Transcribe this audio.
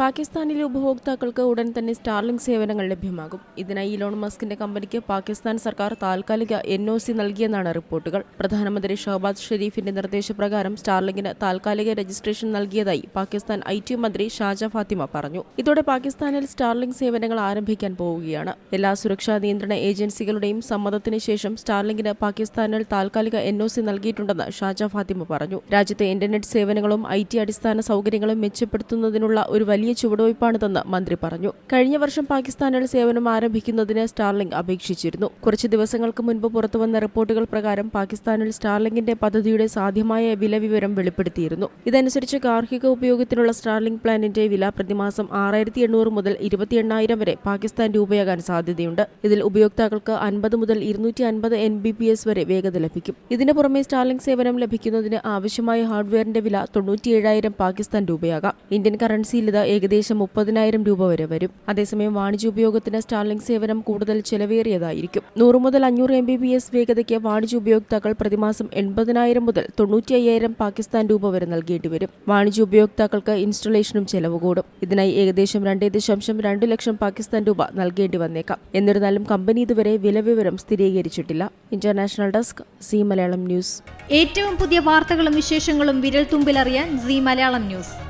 പാകിസ്ഥാനിലെ ഉപഭോക്താക്കൾക്ക് ഉടൻ തന്നെ സ്റ്റാർലിംഗ് സേവനങ്ങൾ ലഭ്യമാകും. ഇതിനായി ഇലോൺ മസ്കിന്റെ കമ്പനിക്ക് പാകിസ്ഥാൻ സർക്കാർ താൽക്കാലിക എൻ ഒ സി നൽകിയെന്നാണ് റിപ്പോർട്ടുകൾ. പ്രധാനമന്ത്രി ഷഹബാദ് ഷെരീഫിന്റെ നിർദ്ദേശപ്രകാരം സ്റ്റാർലിംഗിന് താൽക്കാലിക രജിസ്ട്രേഷൻ നൽകിയതായി പാകിസ്ഥാൻ ഐ ടി മന്ത്രി ഷാജ ഫാത്തിമ പറഞ്ഞു. ഇതോടെ പാകിസ്ഥാനിൽ സ്റ്റാർലിംഗ് സേവനങ്ങൾ ആരംഭിക്കാൻ പോവുകയാണ്. എല്ലാ സുരക്ഷാ നിയന്ത്രണ ഏജൻസികളുടെയും സമ്മതത്തിന് ശേഷം സ്റ്റാർലിംഗിന് പാകിസ്ഥാനിൽ താൽക്കാലിക എൻ ഒ സി നൽകിയിട്ടുണ്ടെന്ന് ഷാജ ഫാത്തിമ പറഞ്ഞു. രാജ്യത്തെ ഇന്റർനെറ്റ് സേവനങ്ങളും ഐ ടി അടിസ്ഥാന സൗകര്യങ്ങളും മെച്ചപ്പെടുത്തുന്നതിനുള്ള ഒരു വലിയ ചുവടുവയ്പ്പാണിതെന്ന് മന്ത്രി പറഞ്ഞു. കഴിഞ്ഞ വർഷം പാകിസ്ഥാനിൽ സേവനം ആരംഭിക്കുന്നതിന് സ്റ്റാർലിംഗ് അപേക്ഷിച്ചിരുന്നു. കുറച്ച് ദിവസങ്ങൾക്ക് മുൻപ് പുറത്തുവന്ന റിപ്പോർട്ടുകൾ പ്രകാരം പാകിസ്ഥാനിൽ സ്റ്റാർലിംഗിന്റെ പദ്ധതിയുടെ സാധ്യമായ വില വിവരം വെളിപ്പെടുത്തിയിരുന്നു. ഇതനുസരിച്ച് ഗാർഹിക ഉപയോഗത്തിനുള്ള സ്റ്റാർലിംഗ് പ്ലാനിന്റെ വില പ്രതിമാസം ആറായിരത്തി എണ്ണൂറ് മുതൽ ഇരുപത്തി എണ്ണായിരം വരെ പാകിസ്ഥാൻ രൂപയാകാൻ സാധ്യതയുണ്ട്. ഇതിൽ ഉപയോക്താക്കൾക്ക് അൻപത് മുതൽ ഇരുന്നൂറ്റി അൻപത് എൻ ബി പി എസ് വരെ വേഗത ലഭിക്കും. ഇതിനു പുറമെ സ്റ്റാർലിംഗ് സേവനം ലഭിക്കുന്നതിന് ആവശ്യമായ ഹാർഡ്വെയറിന്റെ വില തൊണ്ണൂറ്റിയേഴായിരം പാകിസ്ഥാൻ രൂപയാകാം. ഇന്ത്യൻ കറൻസിയിൽ ഇത് ഏകദേശം മുപ്പതിനായിരം രൂപ വരെ വരും. അതേസമയം വാണിജ്യ ഉപയോഗത്തിന് സ്റ്റാർലിംഗ് സേവനം കൂടുതൽ ചെലവേറിയതായിരിക്കും. നൂറ് മുതൽ അഞ്ഞൂറ് എം ബി ബി എസ് വേഗതയ്ക്ക് വാണിജ്യ ഉപയോക്താക്കൾ പ്രതിമാസം എൺപതിനായിരം മുതൽ തൊണ്ണൂറ്റി അയ്യായിരം പാകിസ്ഥാൻ രൂപ വരെ നൽകേണ്ടി വരും. വാണിജ്യ ഉപയോക്താക്കൾക്ക് ഇൻസ്റ്റലേഷനും ചെലവ് കൂടും. ഇതിനായി ഏകദേശം രണ്ടേ ദശാംശം രണ്ട് ലക്ഷം പാകിസ്ഥാൻ രൂപ നൽകേണ്ടി വന്നേക്കാം. എന്നിരുന്നാലും കമ്പനി ഇതുവരെ വിലവിവരം സ്ഥിരീകരിച്ചിട്ടില്ല. International desk Zee Malayalam news. ഏറ്റവും പുതിയ വാർത്തകളും വിശേഷങ്ങളും വിരൽ തുമ്പിലറിയാൻ സി മലയാളം ന്യൂസ്.